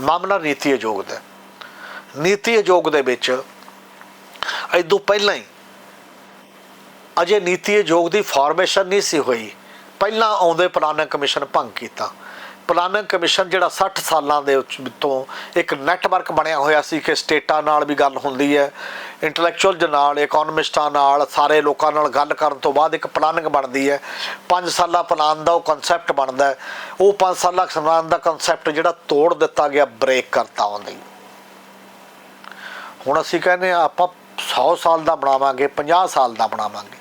ਮਾਮਲਾ ਨੀਤੀ ਆਯੋਗ ਦਾ ਨੀਤੀ ਆਯੋਗ ਦੇ ਵਿੱਚ ਇਦੋਂ ਪਹਿਲਾਂ ਹੀ ਅਜੇ ਨੀਤੀ ਆਯੋਗ ਦੀ ਫਾਰਮੇਸ਼ਨ ਨਹੀਂ ਸੀ ਹੋਈ। ਪਹਿਲਾਂ ਆਉਂਦੇ ਪਲਾਨਿੰਗ ਕਮਿਸ਼ਨ ਭੰਗ ਕੀਤਾ। ਪਲਾਨਿੰਗ ਕਮਿਸ਼ਨ ਜਿਹੜਾ 60 ਸਾਲਾਂ ਦੇ ਤੋਂ ਇੱਕ ਨੈਟਵਰਕ ਬਣਿਆ ਹੋਇਆ ਸੀ ਕਿ ਸਟੇਟਾਂ ਨਾਲ ਵੀ ਗੱਲ ਹੁੰਦੀ ਹੈ। ਇੰਟੈਲੈਕਚੁਅਲ ਦੇ ਨਾਲ ਇਕਨੋਮਿਸਟਾਂ ਨਾਲ, ਸਾਰੇ ਲੋਕਾਂ ਨਾਲ ਗੱਲ ਕਰਨ ਤੋਂ ਬਾਅਦ ਇੱਕ ਪਲਾਨਿੰਗ ਬਣਦੀ ਹੈ। 5 ਸਾਲਾ ਪਲਾਨ ਦਾ ਉਹ ਕਨਸੈਪਟ ਬਣਦਾ ਹੈ। ਉਹ 5 ਸਾਲਾ ਪਲਾਨ ਦਾ ਕਨਸੈਪਟ ਜਿਹੜਾ ਤੋੜ ਦਿੱਤਾ ਗਿਆ ਬ੍ਰੇਕ ਕਰਤਾ ਉਹਦੀ ਹੁਣ ਅਸੀਂ ਕਹਿੰਦੇ ਹਾਂ, ਆਪਾਂ 100 ਸਾਲ ਦਾ ਬਣਾਵਾਂਗੇ 50 ਸਾਲ ਦਾ ਬਣਾਵਾਂਗੇ।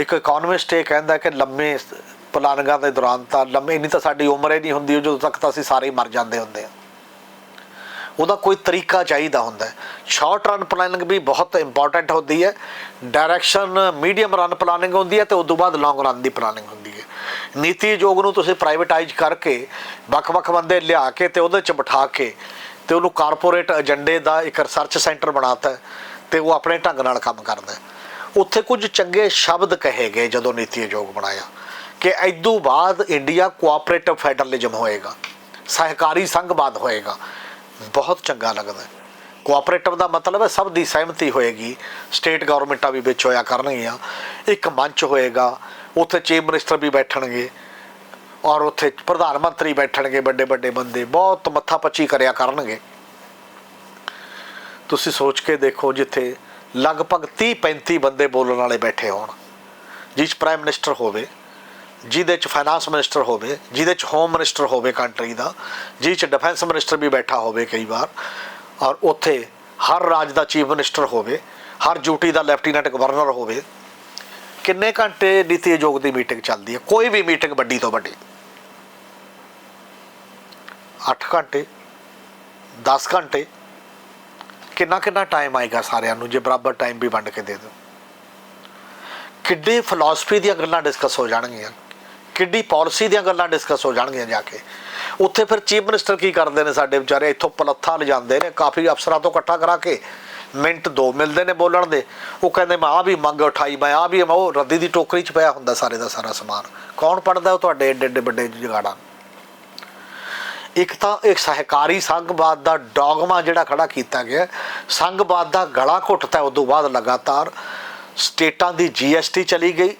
ਇੱਕ ਇਕਨੋਮਿਸਟ ਇਹ ਕਹਿੰਦਾ ਕਿ ਲੰਮੇ ਪਲਾਨਿੰਗਾਂ ਦੇ ਦੌਰਾਨ ਤਾਂ ਲੰਮੇ ਨਹੀਂ ਤਾਂ ਸਾਡੀ ਉਮਰ ਹੀ ਨਹੀਂ ਹੁੰਦੀ ਜਦੋਂ ਤੱਕ ਤਾਂ ਅਸੀਂ ਸਾਰੇ ਹੀ ਮਰ ਜਾਂਦੇ ਹੁੰਦੇ ਆ ਉਹਦਾ ਕੋਈ ਤਰੀਕਾ ਚਾਹੀਦਾ ਹੁੰਦਾ ਹੈ। ਸ਼ਾਰਟ ਰਨ ਪਲਾਨਿੰਗ ਵੀ ਬਹੁਤ ਇੰਪੋਰਟੈਂਟ ਹੁੰਦੀ ਹੈ। ਡਾਇਰੈਕਸ਼ਨ ਮੀਡੀਅਮ ਰਨ ਪਲਾਨਿੰਗ ਹੁੰਦੀ ਹੈ ਤੇ ਉਸ ਤੋਂ ਬਾਅਦ ਲੌਂਗ ਰਨ ਦੀ ਪਲਾਨਿੰਗ ਹੁੰਦੀ ਹੈ। ਨੀਤੀ ਆਯੋਗ ਨੂੰ ਤੁਸੀਂ ਪ੍ਰਾਈਵੇਟਾਈਜ਼ ਕਰਕੇ ਵੱਖ-ਵੱਖ ਬੰਦੇ ਲਿਆ ਕੇ ਤੇ ਉਹਦੇ ਚ ਬਿਠਾ ਕੇ ਤੇ ਉਹਨੂੰ ਕਾਰਪੋਰੇਟ ਏਜੰਡੇ ਦਾ ਇੱਕ ਰਿਸਰਚ ਸੈਂਟਰ ਬਣਾਤਾ ਹੈ ਤੇ ਉਹ ਆਪਣੇ ਢੰਗ ਨਾਲ ਕੰਮ ਕਰਦਾ ਉੱਥੇ ਕੁਝ ਚੰਗੇ ਸ਼ਬਦ ਕਹੇ ਗਏ ਜਦੋਂ ਨੀਤੀ ਆਯੋਗ ਬਣਾਇਆ। ਕਿ ਇਦੋਂ ਬਾਅਦ ਇੰਡੀਆ ਕੋਆਪਰੇਟਿਵ ਫੈਡਰਲਿਜ਼ਮ ਹੋਏਗਾ, ਸਹਿਕਾਰੀ ਸੰਘਵਾਦ ਹੋਏਗਾ। ਬਹੁਤ ਚੰਗਾ ਲੱਗਦਾ ਹੈ। ਕੋਆਪਰੇਟਿਵ ਦਾ ਮਤਲਬ ਹੈ ਸਭ ਦੀ ਸਹਿਮਤੀ ਹੋਏਗੀ ਸਟੇਟ ਗਵਰਨਮੈਂਟਾਂ ਵੀ ਵਿੱਚ ਹੋਇਆ ਕਰਨਗੀਆਂ, ਇੱਕ ਮੰਚ ਹੋਏਗਾ, ਉੱਥੇ ਚੀਫ ਮਿਨਿਸਟਰ ਵੀ ਬੈਠਣਗੇ, ਔਰ ਉੱਥੇ ਪ੍ਰਧਾਨ ਮੰਤਰੀ ਬੈਠਣਗੇ ਵੱਡੇ ਵੱਡੇ ਬੰਦੇ, ਬਹੁਤ ਮੱਥਾ ਪੱਚੀ ਕਰਿਆ ਕਰਨਗੇ। ਤੁਸੀਂ ਸੋਚ ਕੇ ਦੇਖੋ ਜਿੱਥੇ ਲਗਭਗ 30 35 ਬੰਦੇ ਬੋਲਣ ਵਾਲੇ ਬੈਠੇ ਹੋਣ, ਜਿਸ ਪ੍ਰਾਈਮ ਮਿਨਿਸਟਰ ਹੋਵੇ ਜਿਹਦੇ ਚ ਫਾਈਨਾਂਸ ਮਿਨਿਸਟਰ ਹੋਵੇ, ਜਿਹਦੇ ਚ ਹੋਮ ਮਿਨਿਸਟਰ ਹੋਵੇ ਕੰਟਰੀ ਦਾ, ਜਿਹਦੇ ਚ ਡਿਫੈਂਸ ਮਿਨਿਸਟਰ ਵੀ ਬੈਠਾ ਹੋਵੇ ਕਈ ਵਾਰ, ਔਰ ਉੱਥੇ ਹਰ ਰਾਜ ਦਾ ਚੀਫ ਮਿਨਿਸਟਰ ਹੋਵੇ, ਹਰ ਡਿਊਟੀ ਦਾ ਲੈਫਟੀਨੈਂਟ ਗਵਰਨਰ ਹੋਵੇ, ਕਿੰਨੇ ਘੰਟੇ ਨੀਤੀ ਆਯੋਗ ਦੀ ਮੀਟਿੰਗ ਚੱਲਦੀ ਹੈ? ਕੋਈ ਵੀ ਮੀਟਿੰਗ ਵੱਡੀ ਤੋਂ ਵੱਡੀ। 8 ਘੰਟੇ 10 ਘੰਟੇ, ਕਿੰਨਾ ਕਿੰਨਾ ਟਾਈਮ ਆਏਗਾ ਸਾਰਿਆਂ ਨੂੰ, ਜੇ ਬਰਾਬਰ ਟਾਈਮ ਵੀ ਵੰਡ ਕੇ ਦੇ ਦਿਓ? ਕਿੱਡੀ ਫਿਲਾਸਫੀ ਦੀਆਂ ਗੱਲਾਂ ਡਿਸਕਸ ਹੋ ਜਾਣਗੀਆਂ। ਕਿੱਡੀ ਪਾਲਿਸੀ ਦੀਆਂ ਗੱਲਾਂ ਡਿਸਕਸ ਹੋ ਜਾਣਗੀਆਂ ਜਾ ਕੇ। ਉੱਥੇ ਫਿਰ ਚੀਫ ਮਿਨਿਸਟਰ ਕੀ ਕਰਦੇ ਨੇ ਸਾਡੇ ਵਿਚਾਰੇ? ਇੱਥੋਂ ਪਲੱਥਾ ਲਿਜਾਂਦੇ ਨੇ, ਕਾਫੀ ਅਫਸਰਾਂ ਤੋਂ ਇਕੱਠਾ ਕਰਾ ਕੇ। ਮਿੰਟ ਦੋ ਮਿਲਦੇ ਨੇ ਬੋਲਣ ਦੇ। ਉਹ ਕਹਿੰਦੇ, ਮੈਂ ਆ ਵੀ ਮੰਗ ਉਠਾਈ, ਮੈਂ ਆ ਵੀ ਉਹ ਰੱਦੀ ਦੀ ਟੋਕਰੀ 'ਚ ਪਿਆ ਹੁੰਦਾ ਸਾਰੇ ਦਾ ਸਾਰਾ ਸਮਾਨ। ਕੌਣ ਪੜਦਾ ਉਹ ਤੁਹਾਡੇ ਏਡੇ ਏਡੇ ਵੱਡੇ ਜਗਾੜਾਂ ਇੱਕ ਤਾਂ ਇੱਕ ਸਹਿਕਾਰੀ ਸੰਘਵਾਦ ਦਾ ਡੌਗਮਾ ਜਿਹੜਾ ਖੜਾ ਕੀਤਾ ਗਿਆ, ਸੰਘਵਾਦ ਦਾ ਗਲਾ ਘੁੱਟਤਾ ਉਸ ਤੋਂ ਬਾਅਦ ਲਗਾਤਾਰ ਸਟੇਟਾਂ ਦੀ ਜੀਐਸਟੀ ਚਲੀ ਗਈ।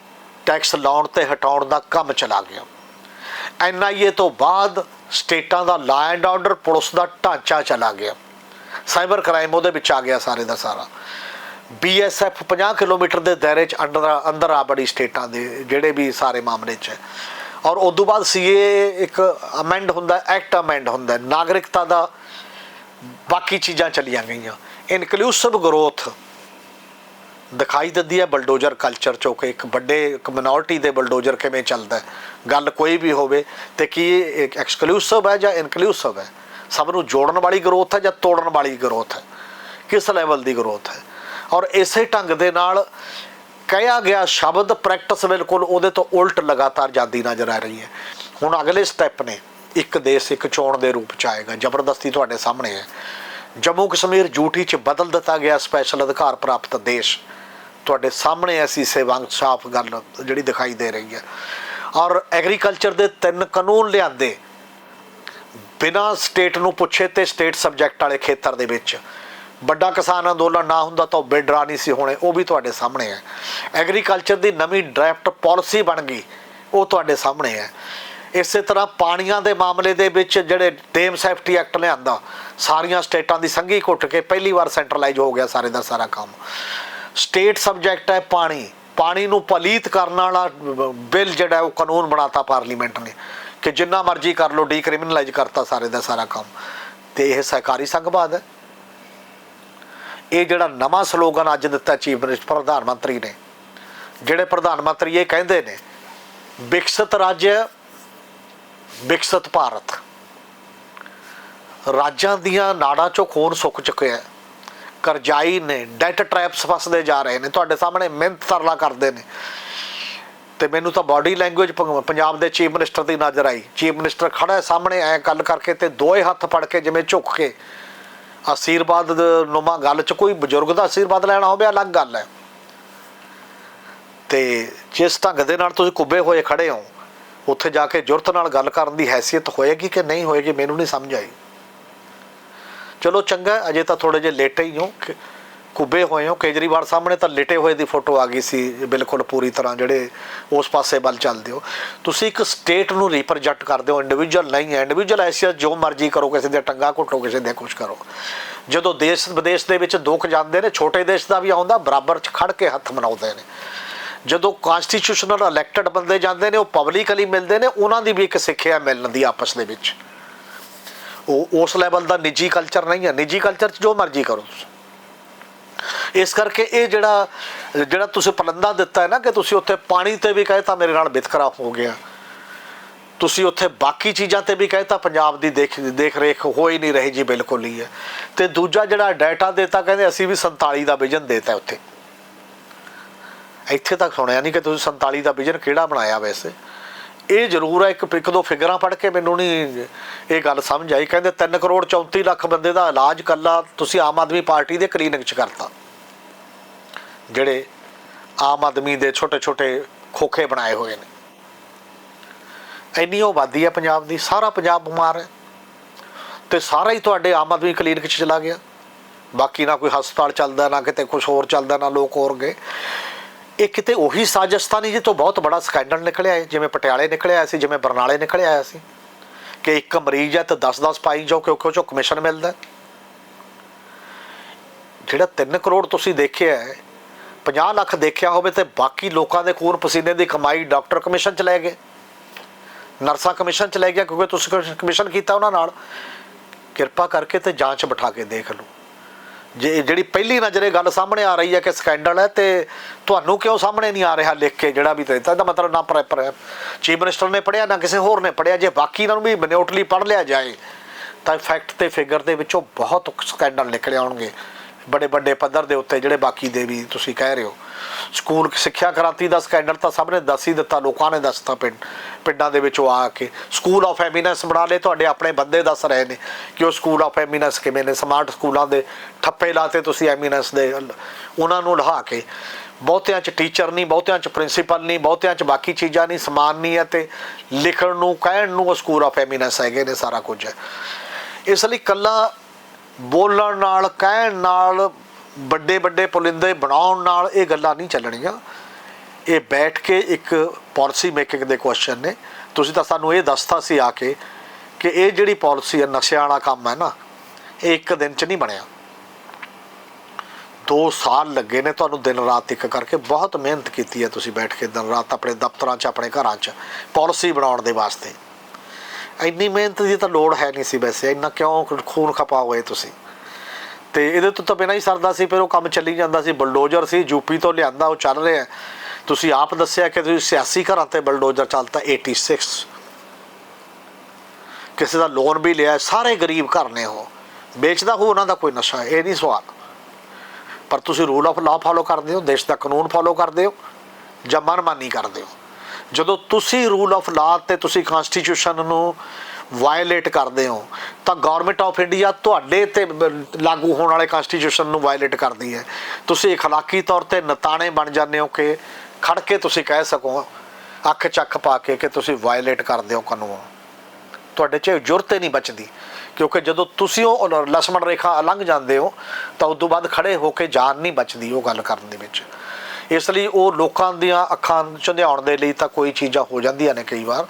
ਟੈਕਸ ਲਾਉਣ ਤੇ ਹਟਾਉਣ ਦਾ ਕੰਮ ਚਲਾ ਗਿਆ। ਐਨਆਈਏ ਤੋਂ ਬਾਅਦ ਸਟੇਟਾਂ ਦਾ ਲਾ ਐਂਡ ਆਰਡਰ ਪੁਲਿਸ ਦਾ ਢਾਂਚਾ ਚਲਾ ਗਿਆ। ਸਾਈਬਰ ਕ੍ਰਾਈਮ ਉਹਦੇ ਵਿੱਚ ਆ ਗਿਆ ਸਾਰੇ ਦਾ ਸਾਰਾ। ਬੀਐਸਐਫ 50 ਕਿਲੋਮੀਟਰ ਦੇ ਦਾਇਰੇ 'ਚ ਅੰਦਰ ਅੰਦਰ ਆ ਬੜੀ ਸਟੇਟਾਂ ਦੇ, ਜਿਹੜੇ ਵੀ ਸਾਰੇ ਮਾਮਲੇ 'ਚ ਔਰ ਉਸ ਤੋਂ ਬਾਅਦ ਸੀਏ ਇੱਕ ਅਮੈਂਡ ਹੁੰਦਾ ਐਕਟ ਅਮੈਂਡ ਹੁੰਦਾ ਨਾਗਰਿਕਤਾ ਦਾ ਬਾਕੀ ਚੀਜ਼ਾਂ ਚਲੀਆਂ ਗਈਆਂ। ਇਨਕਲੂਸਿਵ ਗਰੋਥ ਦਿਖਾਈ ਦਿੰਦੀ ਹੈ ਬਲਡੋਜ਼ਰ ਕਲਚਰ ਚੋਂ ਕਿ ਇੱਕ ਵੱਡੇ ਇੱਕ ਮਿਨੋਰਟੀ ਦੇ ਬਲਡੋਜ਼ਰ ਕਿਵੇਂ ਚੱਲਦਾ ਗੱਲ ਕੋਈ ਵੀ ਹੋਵੇ ਤੇ ਕੀ ਇਹ ਐਕਸਕਲੂਸਿਵ ਹੈ ਜਾਂ ਇਨਕਲੂਸਿਵ ਹੈ? ਸਭ ਨੂੰ ਜੋੜਨ ਵਾਲੀ ਗਰੋਥ ਹੈ ਜਾਂ ਤੋੜਨ ਵਾਲੀ ਗਰੋਥ ਹੈ? ਕਿਸ ਲੈਵਲ ਦੀ ਗਰੋਥ ਹੈ? ਔਰ ਇਸੇ ਢੰਗ ਦੇ ਨਾਲ ਕਿਹਾ ਗਿਆ ਸ਼ਬਦ ਪ੍ਰੈਕਟਿਸ ਬਿਲਕੁਲ ਉਹਦੇ ਤੋਂ ਉਲਟ ਲਗਾਤਾਰ ਜਾਂਦੀ ਨਜ਼ਰ ਆ ਰਹੀ ਹੈ। ਹੁਣ ਅਗਲੇ ਸਟੈਪ ਨੇ, ਇੱਕ ਦੇਸ਼ ਇੱਕ ਚੋਣ ਦੇ ਰੂਪ ਚ ਆਏਗਾ, ਜ਼ਬਰਦਸਤੀ ਤੁਹਾਡੇ ਸਾਹਮਣੇ ਹੈ। ਜੰਮੂ ਕਸ਼ਮੀਰ ਜੂਠੀ ਚ ਬਦਲ ਦਿੱਤਾ ਗਿਆ ਸਪੈਸ਼ਲ ਅਧਿਕਾਰ ਪ੍ਰਾਪਤ ਦੇਸ਼। ਤੁਹਾਡੇ ਸਾਹਮਣੇ ਐਸੀ ਸੇਵਾਂਗ ਸਾਫ਼ ਗੱਲ ਜਿਹੜੀ ਦਿਖਾਈ ਦੇ ਰਹੀ ਹੈ। ਔਰ ਐਗਰੀਕਲਚਰ ਦੇ ਤਿੰਨ ਕਾਨੂੰਨ ਲਿਆਂਦੇ। ਬਿਨਾਂ ਸਟੇਟ ਨੂੰ ਪੁੱਛੇ ਤੇ ਸਟੇਟ ਸਬਜੈਕਟ ਵਾਲੇ ਖੇਤਰ ਦੇ ਵਿੱਚ। ਵੱਡਾ ਕਿਸਾਨ ਅੰਦੋਲਨ ਨਾ ਹੁੰਦਾ ਤਾਂ ਉਹ ਬਿਡਰਾ ਨਹੀਂ ਸੀ ਹੋਣੇ, ਉਹ ਵੀ ਤੁਹਾਡੇ ਸਾਹਮਣੇ ਹੈ। ਐਗਰੀਕਲਚਰ ਦੀ ਨਵੀਂ ਡਰਾਫਟ ਪਾਲਿਸੀ ਬਣ ਗਈ, ਉਹ ਤੁਹਾਡੇ ਸਾਹਮਣੇ ਹੈ। ਇਸੇ ਤਰ੍ਹਾਂ ਪਾਣੀਆਂ ਦੇ ਮਾਮਲੇ ਦੇ ਵਿੱਚ ਜਿਹੜੇ ਡੇਮ ਸੇਫਟੀ ਐਕਟ ਲਿਆਂਦਾ, ਸਾਰੀਆਂ ਸਟੇਟਾਂ ਦੀ ਸੰਘੀ ਘੁੱਟ ਕੇ ਪਹਿਲੀ ਵਾਰ ਸੈਂਟਰਲਾਈਜ਼ ਹੋ ਗਿਆ ਸਾਰੇ ਦਾ ਸਾਰਾ ਕੰਮ। ਸਟੇਟ ਸਬਜੈਕਟ ਹੈ ਪਾਣੀ। ਪਾਣੀ ਨੂੰ ਪਲੀਤ ਕਰਨ ਵਾਲਾ ਬਿੱਲ ਜਿਹੜਾ ਉਹ ਕਾਨੂੰਨ ਬਣਾਤਾ ਪਾਰਲੀਮੈਂਟ ਨੇ ਕਿ ਜਿੰਨਾ ਮਰਜ਼ੀ ਕਰ ਲੋ ਡੀਕ੍ਰਿਮੀਨਲਾਈਜ਼ ਕਰਤਾ ਸਾਰੇ ਦਾ ਸਾਰਾ ਕੰਮ। ਤੇ ਇਹ ਸਹਿਕਾਰੀ ਸੰਘਵਾਦ ਹੈ। ਇਹ ਜਿਹੜਾ ਨਵਾਂ ਸਲੋਗਨ ਅੱਜ ਦਿੱਤਾ ਚੀਫ ਮਿਨਿਸਟਰ, ਪ੍ਰਧਾਨ ਮੰਤਰੀ ਨੇ, ਜਿਹੜੇ ਪ੍ਰਧਾਨ ਮੰਤਰੀ ਇਹ ਕਹਿੰਦੇ ਨੇ, ਵਿਕਸਿਤ ਰਾਜ, ਵਿਕਸਿਤ ਭਾਰਤ। ਰਾਜਾਂ ਦੀਆਂ ਨਾੜਾਂ ਚੋਂ ਖੂਨ ਸੁੱਕ ਚੁੱਕਿਆ ਹੈ। ਕਰਜ਼ਾਈ ਨੇ ਡੈਟ ਟ੍ਰੈਪਸ ਫਸਦੇ ਜਾ ਰਹੇ ਨੇ, ਤੁਹਾਡੇ ਸਾਹਮਣੇ ਮਿਹਨਤ ਤਰਲਾ ਕਰਦੇ ਨੇ। ਤੇ ਮੈਨੂੰ ਤਾਂ ਬਾਡੀ ਲੈਂਗੁਏਜ ਪੰਜਾਬ ਦੇ ਚੀਫ ਮਿਨਿਸਟਰ ਦੀ ਨਜ਼ਰ ਆਈ। ਚੀਫ ਮਿਨਿਸਟਰ ਖੜਾ ਸਾਹਮਣੇ, ਐ ਗੱਲ ਕਰਕੇ ਤੇ ਦੋਏ ਹੱਥ ਫੜ ਕੇ ਜਿਵੇਂ ਝੁੱਕ ਕੇ। ਆਸ਼ੀਰਵਾਦ ਨੁਮਾ ਗੱਲ ਚ ਕੋਈ ਬਜ਼ੁਰਗ ਦਾ ਆਸ਼ੀਰਵਾਦ ਲੈਣਾ ਹੋਵੇ, ਅਲੱਗ ਗੱਲ ਹੈ। ਤੇ ਜਿਸ ਢੰਗ ਦੇ ਨਾਲ ਤੁਸੀਂ ਕੁੱਬੇ ਹੋਏ ਖੜੇ ਹੋ, ਉੱਥੇ ਜਾ ਕੇ ਜੁਰਤ ਨਾਲ ਗੱਲ ਕਰਨ ਦੀ ਹੈਸੀਅਤ ਹੋਏਗੀ ਕਿ ਨਹੀਂ ਹੋਏਗੀ, ਮੈਨੂੰ ਨਹੀਂ ਸਮਝ ਆਈ। ਚਲੋ ਚੰਗਾ, ਅਜੇ ਤਾਂ ਥੋੜੇ ਜਿਹਾ ਲੇਟੇ ਹੀ ਹੋ ਕੁੱਬੇ ਹੋਏ ਹੋ, ਕੇਜਰੀਵਾਲ ਸਾਹਮਣੇ ਤਾਂ ਲੇਟੇ ਹੋਏ ਦੀ ਫੋਟੋ ਆ ਗਈ ਸੀ, ਬਿਲਕੁਲ ਪੂਰੀ ਤਰ੍ਹਾਂ ਜਿਹੜੇ ਉਸ ਪਾਸੇ ਵੱਲ ਚੱਲਦੇ ਹੋ। ਤੁਸੀਂ ਇੱਕ ਸਟੇਟ ਨੂੰ ਰਿਪਰੈਜ਼ੈਂਟ ਕਰਦੇ ਹੋ ਇੰਡੀਵਿਜੂਅਲ ਨਹੀਂ ਹੈ ਇੰਡੀਵਿਜੂਅਲ ਐਸੀਅਸ ਜੋ ਮਰਜ਼ੀ ਕਰੋ, ਕਿਸੇ ਦੇ ਟੰਗਾ ਘੁੱਟੋ, ਕਿਸੇ ਦੇ ਕੁਝ ਕਰੋ। ਜਦੋਂ ਦੇਸ਼, ਵਿਦੇਸ਼ ਦੇ ਵਿੱਚ ਦੁੱਖ ਜਾਂਦੇ ਨੇ, ਛੋਟੇ ਦੇਸ਼ ਦਾ ਵੀ ਆਉਂਦਾ, ਬਰਾਬਰ ਚ ਖੜ ਕੇ ਹੱਥ ਮਨਾਉਂਦੇ ਨੇ। ਜਦੋਂ ਕਨਸਟੀਟਿਊਸ਼ਨਲ ਇਲੈਕਟਡ ਬੰਦੇ ਜਾਂਦੇ ਨੇ, ਉਹ ਪਬਲਿਕਲੀ ਮਿਲਦੇ ਨੇ, ਉਹਨਾਂ ਦੀ ਵੀ ਇੱਕ ਸਿੱਖਿਆ ਮਿਲਣ ਦੀ ਆਪਸ ਦੇ ਵਿੱਚ। ਉਹ ਉਸ ਲੈਵਲ ਦਾ ਨਿੱਜੀ ਕਲਚਰ ਨਹੀਂ ਹੈ। ਨਿੱਜੀ ਕਲਚਰ 'ਚ ਜੋ ਮਰਜ਼ੀ ਕਰੋ ਇਸ ਕਰਕੇ ਇਹ ਜਿਹੜਾ ਜਿਹੜਾ ਤੁਸੀਂ ਪਲੰਦਾ ਦਿੱਤਾ ਹੈ ਨਾ ਕਿ ਤੁਸੀਂ ਉੱਥੇ ਪਾਣੀ ਤੇ ਵੀ ਕਹੇ ਤਾਂ ਮੇਰੇ ਨਾਲ ਵਿਤਕਰਾ ਹੋ ਗਿਆ। ਤੁਸੀਂ ਉੱਥੇ ਬਾਕੀ ਚੀਜ਼ਾਂ ਤੇ ਵੀ ਕਹੇ ਤਾਂ ਪੰਜਾਬ ਦੀ ਦੇਖ ਦੇਖ ਰੇਖ ਹੋ ਹੀ ਨਹੀਂ ਰਹੀ ਜੀ, ਬਿਲਕੁਲ ਹੀ ਹੈ। ਤੇ ਦੂਜਾ ਜਿਹੜਾ ਡਾਟਾ ਦਿੱਤਾ ਕਹਿੰਦੇ ਅਸੀਂ ਵੀ 47 ਦਾ ਵਿਜ਼ਨ ਦਿੱਤਾ ਉੱਥੇ। ਇੱਥੇ ਤੱਕ ਸੁਣਿਆ ਨਹੀਂ ਕਿ ਤੁਸੀਂ 47 ਦਾ ਵਿਜ਼ਨ ਕਿਹੜਾ ਬਣਾਇਆ ਵੈਸੇ। ਇਹ ਜ਼ਰੂਰ ਹੈ, ਇੱਕ ਇੱਕ ਦੋ ਫਿਗਰਾਂ ਪੜ੍ਹ ਕੇ ਮੈਨੂੰ ਨਹੀਂ ਇਹ ਗੱਲ ਸਮਝ ਆਈ। ਕਹਿੰਦੇ 3 ਕਰੋੜ 34 ਲੱਖ ਬੰਦੇ ਦਾ ਇਲਾਜ ਕੱਲਾ ਤੁਸੀਂ ਆਮ ਆਦਮੀ ਪਾਰਟੀ ਦੇ ਕਲੀਨਿਕ 'ਚ ਕਰਤਾ। ਜਿਹੜੇ ਆਮ ਆਦਮੀ ਦੇ ਛੋਟੇ ਛੋਟੇ ਖੋਖੇ ਬਣਾਏ ਹੋਏ ਨੇ। ਇੰਨੀ ਆਬਾਦੀ ਹੈ ਪੰਜਾਬ ਦੀ, ਸਾਰਾ ਪੰਜਾਬ ਬਿਮਾਰ ਹੈ। ਤੇ ਸਾਰਾ ਹੀ ਤੁਹਾਡੇ ਆਮ ਆਦਮੀ ਕਲੀਨਿਕ 'ਚ ਚਲਾ ਗਿਆ। ਬਾਕੀ ਨਾ ਕੋਈ ਹਸਪਤਾਲ ਚੱਲਦਾ, ਨਾ ਕਿਤੇ ਕੁਝ ਹੋਰ ਚੱਲਦਾ, ਨਾ ਲੋਕ ਹੋਰ ਗਏ। ਇਹ ਕਿਤੇ ਉਹੀ ਸਾਜ਼ਿਸ਼ਤਾਨੀ ਜੀ ਤੋਂ ਬਹੁਤ ਬੜਾ ਸਕੈਂਡਲ ਨਿਕਲਿਆ ਹੈ, ਜਿਵੇਂ ਪਟਿਆਲੇ ਨਿਕਲਿਆ ਸੀ, ਜਿਵੇਂ ਬਰਨਾਲੇ ਨਿਕਲਿਆ ਆਇਆ ਸੀ, ਕਿ ਇੱਕ ਮਰੀਜ਼ ਹੈ ਤੇ 10-10 ਪਾਈ ਜਾਓ ਕਿਉਂਕਿ ਉਹ ਚੋਂ ਕਮਿਸ਼ਨ ਮਿਲਦਾ ਜਿਹੜਾ 3 ਕਰੋੜ ਤੁਸੀਂ ਦੇਖਿਆ ਹੈ 50 ਲੱਖ ਦੇਖਿਆ ਹੋਵੇ ਤੇ ਬਾਕੀ ਲੋਕਾਂ ਦੇ ਖੂਨ ਪਸੀਨੇ ਦੀ ਕਮਾਈ ਡਾਕਟਰ ਕਮਿਸ਼ਨ ਚ ਲੈ ਗਏ, ਨਰਸਾਂ ਕਮਿਸ਼ਨ ਚ ਲੈ ਗਿਆ ਕਿਉਂਕਿ ਤੁਸੀਂ ਕਮਿਸ਼ਨ ਕੀਤਾ ਉਹਨਾਂ ਨਾਲ। ਕਿਰਪਾ ਕਰਕੇ ਤੇ ਜਾਂਚ ਬਿਠਾ ਕੇ ਦੇਖ ਲਓ। ਜੇ ਜਿਹੜੀ ਪਹਿਲੀ ਨਜ਼ਰੇ ਗੱਲ ਸਾਹਮਣੇ ਆ ਰਹੀ ਹੈ ਕਿ ਸਕੈਂਡਲ ਹੈ ਤੇ ਤੁਹਾਨੂੰ ਕਿਉਂ ਸਾਹਮਣੇ ਨਹੀਂ ਆ ਰਿਹਾ ਲਿਖ ਕੇ ਜਿਹੜਾ ਵੀ ਦਿੱਤਾ? ਇਹਦਾ ਮਤਲਬ ਨਾ ਪ੍ਰੈਪਰ ਹੈ ਚੀਫ ਮਿਨਿਸਟਰ ਨੇ ਪੜਿਆ ਨਾ ਕਿਸੇ ਹੋਰ ਨੇ ਪੜਿਆ ਜੇ ਬਾਕੀ ਇਹਨਾਂ ਨੂੰ ਵੀ ਮਿਨਿਊਟਲੀ ਪੜ ਲਿਆ ਜਾਏ, ਤਾਂ ਫੈਕਟ ਤੇ ਫਿਗਰ ਦੇ ਵਿੱਚੋਂ ਬਹੁਤ ਸਕੈਂਡਲ ਨਿਕਲੇ ਆਉਣਗੇ। ਬੜੇ ਵੱਡੇ ਪੱਧਰ ਦੇ ਉੱਤੇ ਜਿਹੜੇ ਬਾਕੀ ਦੇ ਵੀ ਤੁਸੀਂ ਕਹਿ ਰਹੇ ਹੋ। ਸਕੂਲ, ਸਿੱਖਿਆ ਕ੍ਰਾਂਤੀ ਦਾ ਸਕੈਂਡਲ ਤਾਂ ਸਭ ਨੇ ਦੱਸ ਹੀ ਦਿੱਤਾ, ਲੋਕਾਂ ਨੇ ਦੱਸਤਾ ਪਿੰਡ, ਪਿੰਡਾਂ ਦੇ ਵਿੱਚੋਂ ਆ ਕੇ। ਸਕੂਲ ਆਫ ਐਮੀਨੈਂਸ ਬਣਾ ਲਏ, ਤੁਹਾਡੇ ਆਪਣੇ ਬੰਦੇ ਦੱਸ ਰਹੇ ਨੇ ਕਿ ਉਹ ਸਕੂਲ ਆਫ ਐਮੀਨੈਂਸ ਕਿਵੇਂ ਨੇ? ਸਮਾਰਟ ਸਕੂਲਾਂ ਦੇ ਠੱਪੇ ਲਾਤੇ ਤੁਸੀਂ ਐਮੀਨੈਂਸ ਦੇ। ਉਹਨਾਂ ਨੂੰ ਲਹਾ ਕੇ। ਬਹੁਤਿਆਂ ਚ ਟੀਚਰ ਨਹੀਂ, ਬਹੁਤਿਆਂ ਚ ਪ੍ਰਿੰਸੀਪਲ ਨਹੀਂ, ਬਹੁਤਿਆਂ ਚ ਬਾਕੀ ਚੀਜ਼ਾਂ ਨਹੀਂ, ਸਮਾਨ ਨਹੀਂ ਹੈ ਤੇ ਲਿਖਣ ਨੂੰ, ਕਹਿਣ ਨੂੰ ਉਹ ਸਕੂਲ ਆਫ ਐਮੀਨੈਂਸ ਹੈਗੇ ਨੇ ਸਾਰਾ ਕੁਝ। ਹੈ ਇਸ ਲਈ ਕੱਲਾ ਬੋਲਣ ਨਾਲ, ਕਹਿਣ ਨਾਲ ਵੱਡੇ ਵੱਡੇ ਪੁਲਿੰਦੇ ਬਣਾਉਣ ਨਾਲ ਇਹ ਗੱਲਾਂ ਨਹੀਂ ਚੱਲਣੀਆਂ। ਇਹ ਬੈਠ ਕੇ ਇੱਕ ਪਾਲਿਸੀ ਮੇਕਿੰਗ ਦੇ ਕੁਐਸਚਨ ਨੇ। ਤੁਸੀਂ ਤਾਂ ਸਾਨੂੰ ਇਹ ਦੱਸਤਾ ਸੀ ਆ ਕੇ ਕਿ ਇਹ ਜਿਹੜੀ ਪਾਲਿਸੀ ਹੈ ਨਸ਼ਿਆਂ ਵਾਲਾ ਕੰਮ ਹੈ ਨਾ, ਇਹ ਇੱਕ ਦਿਨ ਚ ਨਹੀਂ ਬਣਿਆ। 2 ਸਾਲ ਲੱਗੇ ਨੇ ਤੁਹਾਨੂੰ ਦਿਨ ਰਾਤ ਇੱਕ ਕਰਕੇ। ਬਹੁਤ ਮਿਹਨਤ ਕੀਤੀ ਹੈ ਤੁਸੀਂ ਬੈਠ ਕੇ ਦਿਨ ਰਾਤ ਆਪਣੇ ਦਫ਼ਤਰਾਂ 'ਚ, ਆਪਣੇ ਘਰਾਂ 'ਚ ਪਾਲਿਸੀ ਬਣਾਉਣ ਦੇ ਵਾਸਤੇ। ਇੰਨੀ ਮਿਹਨਤ ਦੀ ਤਾਂ ਲੋੜ ਹੈ ਨਹੀਂ ਸੀ ਵੈਸੇ। ਇੰਨਾ ਕਿਉਂ ਖੂਨ ਖਪਾ ਤੁਸੀਂ? ਤੇ ਇਹਦੇ ਤੋਂ ਤਾਂ ਬਿਨਾਂ ਹੀ ਸਰਦਾ ਸੀ, ਫਿਰ ਉਹ ਕੰਮ ਚੱਲੀ ਜਾਂਦਾ ਸੀ। ਬਲਡੋਜ਼ਰ ਸੀ ਯੂਪੀ ਤੋਂ ਲਿਆਂਦਾ, ਉਹ ਚੱਲ ਰਿਹਾ ਤੁਸੀਂ ਆਪ ਦੱਸਿਆ ਕਿ ਤੁਸੀਂ ਸਿਆਸੀ ਘਰਾਂ ਤੇ ਬਲਡੋਜ਼ਰ ਚੱਲਦਾ 86 ਕਿਸੇ ਦਾ ਲੋਨ ਵੀ ਲਿਆ ਸਾਰੇ ਗਰੀਬ ਘਰ ਨੇ ਉਹ। ਵੇਚਦਾ ਹੋ ਉਹਨਾਂ ਦਾ ਕੋਈ ਨਸ਼ਾ ਇਹ ਨਹੀਂ ਸਵਾਲ। ਪਰ ਤੁਸੀਂ ਰੂਲ ਆਫ ਲਾਅ ਫਾਲੋ ਕਰਦੇ ਹੋ, ਦੇਸ਼ ਦਾ ਕਾਨੂੰਨ ਫਾਲੋ ਕਰਦੇ ਹੋ, ਜਾਂ ਮਨਮਾਨੀ ਕਰਦੇ ਹੋ। ਜਦੋਂ ਤੁਸੀਂ ਰੂਲ ਆਫ ਲਾਅ ਤੇ ਤੁਸੀਂ ਕਨਸਟੀਟਿਊਸ਼ਨ ਨੂੰ ਵਾਇਲੇਟ ਕਰਦੇ ਹੋ, ਤਾਂ ਗਵਰਨਮੈਂਟ ਆਫ ਇੰਡੀਆ ਤੁਹਾਡੇ ਤੇ ਲਾਗੂ ਹੋਣ ਵਾਲੇ ਕਨਸਟੀਟਿਊਸ਼ਨ ਨੂੰ ਵਾਇਲੇਟ ਕਰਦੀ ਹੈ। ਤੁਸੀਂ اخلاقی ਤੌਰ ਤੇ ਨਤਾਣੇ ਬਣ ਜਾਂਦੇ ਹੋ ਕਿ ਖੜ ਕੇ ਤੁਸੀਂ ਕਹਿ ਸਕੋ, ਅੱਖ ਚੱਖ ਪਾ ਕੇ ਕਿ ਤੁਸੀਂ ਵਾਇਲੇਟ ਕਰਦੇ ਹੋ ਕਾਨੂੰਨ। ਤੁਹਾਡੇ 'ਚ ਜੁਰਤ ਹੀ ਨਹੀਂ ਬਚਦੀ, ਕਿਉਂਕਿ ਜਦੋਂ ਤੁਸੀਂ ਉਹ ਲਸਮਣ ਰੇਖਾ ਲੰਘ ਜਾਂਦੇ ਹੋ, ਤਾਂ ਉਸ ਤੋਂ ਬਾਅਦ ਖੜੇ ਹੋ ਕੇ ਜਾਨ ਨਹੀਂ ਬਚਦੀ ਉਹ ਗੱਲ ਕਰਨ ਦੇ ਵਿੱਚ। ਇਸ ਲਈ ਉਹ ਲੋਕਾਂ ਦੀਆਂ ਅੱਖਾਂ ਚੁੰਧਿਆਉਣ ਦੇ ਲਈ ਤਾਂ ਕੋਈ ਚੀਜ਼ਾਂ ਹੋ ਜਾਂਦੀਆਂ ਨੇ ਕਈ ਵਾਰ।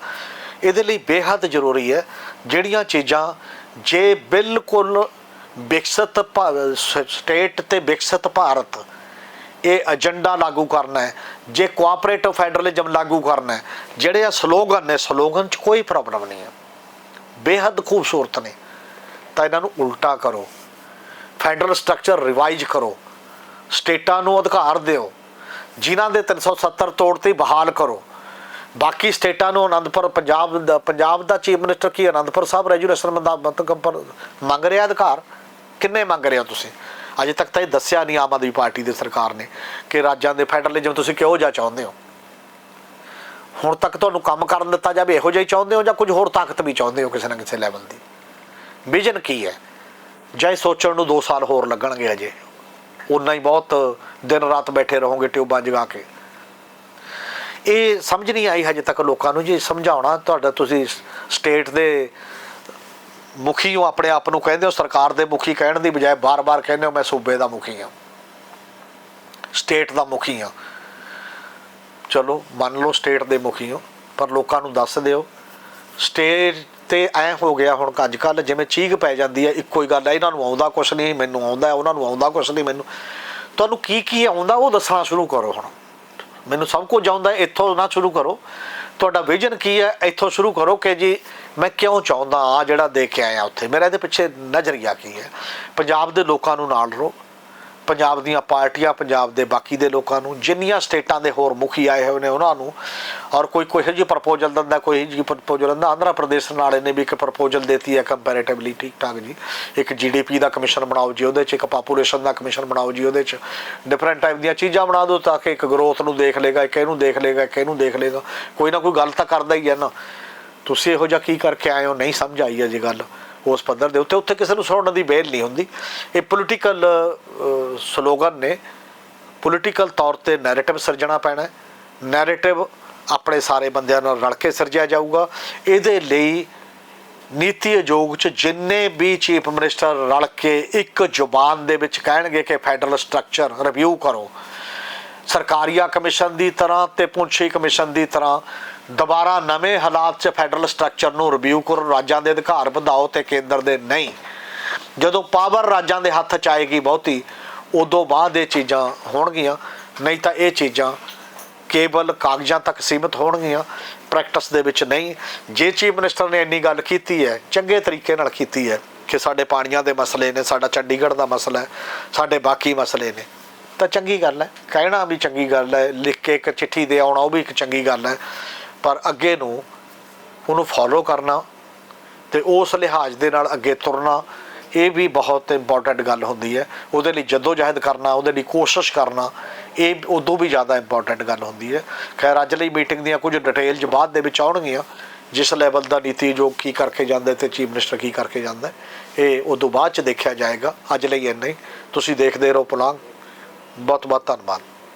ਇਹਦੇ ਲਈ ਬੇਹੱਦ ਜ਼ਰੂਰੀ ਹੈ ਜਿਹੜੀਆਂ ਚੀਜ਼ਾਂ ਜੇ ਬਿਲਕੁਲ ਵਿਕਸਿਤ ਭਾ- ਸਟੇਟ ਤੇ ਵਿਕਸਿਤ ਭਾਰਤ, ਇਹ ਏਜੰਡਾ ਲਾਗੂ ਕਰਨਾ ਹੈ, ਜੇ ਕੋਆਪਰੇਟਿਵ ਫੈਡਰਲਿਜ਼ਮ ਲਾਗੂ ਕਰਨਾ ਹੈ, ਜਿਹੜੇ ਆ ਸਲੋਗਨ ਨੇ, ਸਲੋਗਨ 'ਚ ਕੋਈ ਪ੍ਰੋਬਲਮ ਨਹੀਂ ਹੈ। ਬੇਹੱਦ ਖੂਬਸੂਰਤ ਨੇ। ਤਾਂ ਇਹਨਾਂ ਨੂੰ ਉਲਟਾ ਕਰੋ ਫੈਡਰਲ ਸਟਰਕਚਰ ਰਿਵਾਈਜ਼ ਕਰੋ, ਸਟੇਟਾਂ ਨੂੰ ਅਧਿਕਾਰ ਦਿਓ, ਜਿਨ੍ਹਾਂ ਦੇ 370 ਤੋੜ ਤੇ ਬਹਾਲ ਕਰੋ ਬਾਕੀ ਸਟੇਟਾਂ ਨੂੰ ਅਨੰਦਪੁਰ, ਪੰਜਾਬ ਦਾ ਪੰਜਾਬ ਦਾ ਚੀਫ ਮਿਨਿਸਟਰ ਕੀ ਅਨੰਦਪੁਰ ਸਾਹਿਬ, ਰੈਜੂਲੇਸ਼ਨ ਮੁਤਾਬਕ ਪਰ ਮੰਗ ਰਿਹਾ ਅਧਿਕਾਰ? ਕਿੰਨੇ ਮੰਗ ਰਹੇ ਹੋ ਤੁਸੀਂ? ਅਜੇ ਤੱਕ ਤਾਂ ਇਹ ਦੱਸਿਆ ਨਹੀਂ ਆਮ ਆਦਮੀ ਪਾਰਟੀ ਦੀ ਸਰਕਾਰ ਨੇ ਕਿ ਰਾਜਾਂ ਦੇ ਫੈਡਰਲਿਜ਼ਮ ਤੁਸੀਂ ਕਿਹੋ ਜਿਹਾ ਚਾਹੁੰਦੇ ਹੋ। ਹੁਣ ਤੱਕ ਤੁਹਾਨੂੰ ਕੰਮ ਕਰਨ ਦਿੱਤਾ ਜਾਵੇ, ਇਹੋ ਜਿਹਾ ਹੀ ਚਾਹੁੰਦੇ ਹੋ ਜਾਂ ਕੁਝ ਹੋਰ ਤਾਕਤ ਵੀ ਚਾਹੁੰਦੇ ਹੋ ਕਿਸੇ ਨਾ ਕਿਸੇ ਲੈਵਲ ਦੀ? ਵਿਜ਼ਨ ਕੀ ਹੈ? ਜਾਂ ਇਹ ਸੋਚਣ ਨੂੰ 2 ਸਾਲ ਹੋਰ ਲੱਗਣਗੇ ਅਜੇ? ਉਨਾ ਹੀ ਬਹੁਤ ਦਿਨ ਰਾਤ ਬੈਠੇ ਰਹੋਗੇ ਟਿਊਬਾਂ ਜਗਾ ਕੇ। ਇਹ ਸਮਝ ਨਹੀਂ ਆਈ ਹਜੇ ਤੱਕ ਲੋਕਾਂ ਨੂੰ ਜੀ, ਸਮਝਾਉਣਾ ਤੁਹਾਡਾ ਤੁਸੀਂ ਸਟੇਟ ਦੇ ਮੁਖੀ ਹੋ, ਆਪਣੇ ਆਪ ਨੂੰ ਕਹਿੰਦੇ ਹੋ, ਸਰਕਾਰ ਦੇ ਮੁਖੀ ਕਹਿਣ ਦੀ ਬਜਾਏ ਬਾਰ-ਬਾਰ ਕਹਿੰਦੇ ਹੋ, ਮੈਂ ਸੂਬੇ ਦਾ ਮੁਖੀ ਹਾਂ। ਸਟੇਟ ਦਾ ਮੁਖੀ ਹਾਂ। ਚਲੋ, ਮੰਨ ਲਓ ਸਟੇਟ ਦੇ ਮੁਖੀ ਹੋ, ਪਰ ਲੋਕਾਂ ਨੂੰ ਦੱਸ ਦਿਓ। ਸਟੇਟ ਤੇ ਐ ਹੋ ਗਿਆ ਹੁਣ ਅੱਜ ਕੱਲ ਜਿਵੇਂ ਚੀਕ ਪੈ ਜਾਂਦੀ ਹੈ, ਇੱਕੋ ਹੀ ਗੱਲ ਹੈ, ਇਹਨਾਂ ਨੂੰ ਆਉਂਦਾ ਕੁਛ ਨਹੀਂ, ਮੈਨੂੰ ਆਉਂਦਾ, ਉਹਨਾਂ ਨੂੰ ਆਉਂਦਾ ਕੁਛ ਨਹੀਂ, ਮੈਨੂੰ। ਤੁਹਾਨੂੰ ਕੀ ਕੀ ਆਉਂਦਾ, ਉਹ ਦੱਸਣਾ ਸ਼ੁਰੂ ਕਰੋ ਹੁਣ। ਮੈਨੂੰ ਸਭ ਕੁਝ ਆਉਂਦਾ ਇੱਥੋਂ ਨਾ ਸ਼ੁਰੂ ਕਰੋ। ਤੁਹਾਡਾ ਵਿਜ਼ਨ ਕੀ ਹੈ? ਇੱਥੋਂ ਸ਼ੁਰੂ ਕਰੋ ਕਿ ਜੀ, ਮੈਂ ਕਿਉਂ ਚਾਹੁੰਦਾ ਆ ਜਿਹੜਾ ਦੇਖ ਕੇ ਆਇਆ ਉੱਥੇ? ਮੇਰਾ ਇਹਦੇ ਪਿੱਛੇ ਨਜ਼ਰੀਆ ਕੀ ਹੈ? ਪੰਜਾਬ ਦੇ ਲੋਕਾਂ ਨੂੰ ਨਾਲ ਰੋ ਪੰਜਾਬ ਦੀਆਂ ਪਾਰਟੀਆਂ, ਪੰਜਾਬ ਦੇ ਬਾਕੀ ਦੇ ਲੋਕਾਂ ਨੂੰ, ਜਿੰਨੀਆਂ ਸਟੇਟਾਂ ਦੇ ਹੋਰ ਮੁਖੀ ਆਏ ਹੋਏ ਨੇ ਉਹਨਾਂ ਨੂੰ, ਔਰ ਕੋਈ ਕੋਈ ਜਿਹੀ ਪ੍ਰਪੋਜ਼ਲ ਦਿੰਦਾ, ਕੋਈ ਜਿਹੀ ਪ੍ਰਪੋਜ਼ਲ ਦਿੰਦਾ, ਆਂਧਰਾ ਪ੍ਰਦੇਸ਼ ਨਾਲ ਇਹਨੇ ਵੀ ਇੱਕ ਪ੍ਰਪੋਜ਼ਲ ਦਿੱਤੀ ਹੈ ਕੰਪੈਰੀਟਿਵਲੀ ਠੀਕ ਠਾਕ ਜੀ। ਇੱਕ ਜੀਡੀਪੀ ਦਾ ਕਮਿਸ਼ਨ ਬਣਾਓ ਜੀ ਉਹਦੇ 'ਚ, ਇੱਕ ਪਾਪੂਲੇਸ਼ਨ ਦਾ ਕਮਿਸ਼ਨ ਬਣਾਓ ਜੀ ਉਹਦੇ 'ਚ। ਡਿਫਰੈਂਟ ਟਾਈਪ ਦੀਆਂ ਚੀਜ਼ਾਂ ਬਣਾ ਦਿਓ ਤਾਂ ਕਿ ਇੱਕ ਗਰੋਥ ਨੂੰ ਦੇਖ ਲੇਗਾ ਇੱਕ ਇਹਨੂੰ ਦੇਖ ਲੇਗਾ ਇੱਕ ਇਹਨੂੰ ਦੇਖ ਲੇਗਾ ਕੋਈ ਨਾ ਕੋਈ ਗੱਲ ਤਾਂ ਕਰਦਾ ਹੀ ਹੈ ਨਾ। ਤੁਸੀਂ ਇਹੋ ਜਿਹਾ ਕੀ ਕਰਕੇ ਆਏ ਹੋ? ਨਹੀਂ ਸਮਝ ਆਈ ਹੈ ਜੀ ਗੱਲ। ਉਸ ਪੱਧਰ ਦੇ ਉੱਤੇ, ਉੱਥੇ ਕਿਸੇ ਨੂੰ ਸੁਣਨ ਦੀ ਬੇਲ ਨਹੀਂ ਹੁੰਦੀ। ਇਹ ਪੋਲੀਟੀਕਲ ਸਲੋਗਨ ਨੇ। ਪੋਲੀਟੀਕਲ ਤੌਰ ਤੇ ਨੈਰੇਟਿਵ ਸਿਰਜਣਾ ਪੈਣਾ ਹੈ। ਨੈਰੇਟਿਵ ਆਪਣੇ ਸਾਰੇ ਬੰਦਿਆਂ ਨਾਲ ਰਲ ਕੇ ਸਿਰਜਿਆ ਜਾਊਗਾ। ਇਹਦੇ ਲਈ ਨੀਤੀ ਆਯੋਗ ਚ ਜਿੰਨੇ ਵੀ ਚੀਫ ਮਿਨਿਸਟਰ ਰਲ ਕੇ ਇੱਕ ਜ਼ੁਬਾਨ ਦੇ ਵਿੱਚ ਕਹਿਣਗੇ ਕਿ ਫੈਡਰਲ ਸਟਰਕਚਰ ਰਿਵਿਊ ਕਰੋ। ਸਰਕਾਰੀਆ ਕਮਿਸ਼ਨ ਦੀ ਤਰ੍ਹਾਂ ਤੇ ਪੁੰਛੀ ਕਮਿਸ਼ਨ ਦੀ ਤਰ੍ਹਾਂ ਦੁਬਾਰਾ ਨਵੇਂ ਹਾਲਾਤ 'ਚ ਫੈਡਰਲ ਸਟਰਕਚਰ ਨੂੰ ਰਿਵਿਊ ਕਰੋ ਰਾਜਾਂ ਦੇ ਅਧਿਕਾਰ ਵਧਾਓ ਤੇ ਕੇਂਦਰ ਦੇ ਨਹੀਂ। ਜਦੋਂ ਪਾਵਰ ਰਾਜਾਂ ਦੇ ਹੱਥ 'ਚ ਆਏਗੀ ਬਹੁਤੀ, ਉਦੋਂ ਬਾਅਦ ਇਹ ਚੀਜ਼ਾਂ ਹੋਣਗੀਆਂ। ਨਹੀਂ ਤਾਂ ਇਹ ਚੀਜ਼ਾਂ ਕੇਵਲ ਕਾਗਜ਼ਾਂ ਤੱਕ ਸੀਮਿਤ ਹੋਣਗੀਆਂ, ਪ੍ਰੈਕਟਿਸ ਦੇ ਵਿੱਚ ਨਹੀਂ। ਜੇ ਚੀਫ ਮਿਨਿਸਟਰ ਨੇ ਇੰਨੀ ਗੱਲ ਕੀਤੀ ਹੈ, ਚੰਗੇ ਤਰੀਕੇ ਨਾਲ ਕੀਤੀ ਹੈ ਕਿ ਸਾਡੇ ਪਾਣੀਆਂ ਦੇ ਮਸਲੇ ਨੇ, ਸਾਡਾ ਚੰਡੀਗੜ੍ਹ ਦਾ ਮਸਲਾ ਹੈ, ਸਾਡੇ ਬਾਕੀ ਮਸਲੇ ਨੇ, ਤਾਂ ਚੰਗੀ ਗੱਲ ਹੈ। ਕਹਿਣਾ ਵੀ ਚੰਗੀ ਗੱਲ ਹੈ, ਲਿਖ ਕੇ ਇੱਕ ਚਿੱਠੀ ਦੇ ਆਉਣਾ, ਉਹ ਵੀ ਇੱਕ ਚੰਗੀ ਗੱਲ ਹੈ। ਪਰ ਅੱਗੇ ਨੂੰ ਉਹਨੂੰ ਫੋਲੋ ਕਰਨਾ ਤੇ ਉਸ ਲਿਹਾਜ਼ ਦੇ ਨਾਲ ਅੱਗੇ ਤੁਰਨਾ, ਇਹ ਵੀ ਬਹੁਤ ਇੰਪੋਰਟੈਂਟ ਗੱਲ ਹੁੰਦੀ ਹੈ। ਉਹਦੇ ਲਈ ਜਦੋਜਹਿਦ ਕਰਨਾ, ਉਹਦੇ ਲਈ ਕੋਸ਼ਿਸ਼ ਕਰਨਾ, ਇਹ ਉਦੋਂ ਵੀ ਜ਼ਿਆਦਾ ਇੰਪੋਰਟੈਂਟ ਗੱਲ ਹੁੰਦੀ ਹੈ। ਖੈਰ, ਅੱਜ ਲਈ ਮੀਟਿੰਗ ਦੀਆਂ ਕੁਝ ਡਿਟੇਲਸ ਬਾਅਦ ਦੇ ਵਿੱਚ ਆਉਣਗੀਆਂ। ਜਿਸ ਲੈਵਲ ਦਾ ਨੀਤੀ ਜੋ ਕੀ ਕਰਕੇ ਜਾਂਦਾ ਹੈ ਤੇ ਚੀਫ ਮਿਨਿਸਟਰ ਕੀ ਕਰਕੇ ਜਾਂਦਾ, ਇਹ ਉਦੋਂ ਬਾਅਦ ਚ ਦੇਖਿਆ ਜਾਏਗਾ। ਅੱਜ ਲਈ ਇੰਨਾ ਹੀ। ਤੁਸੀਂ ਦੇਖਦੇ ਰਹੋ ਪੁਲਾਂਗ। ਬਹੁਤ ਬਹੁਤ ਧੰਨਵਾਦ।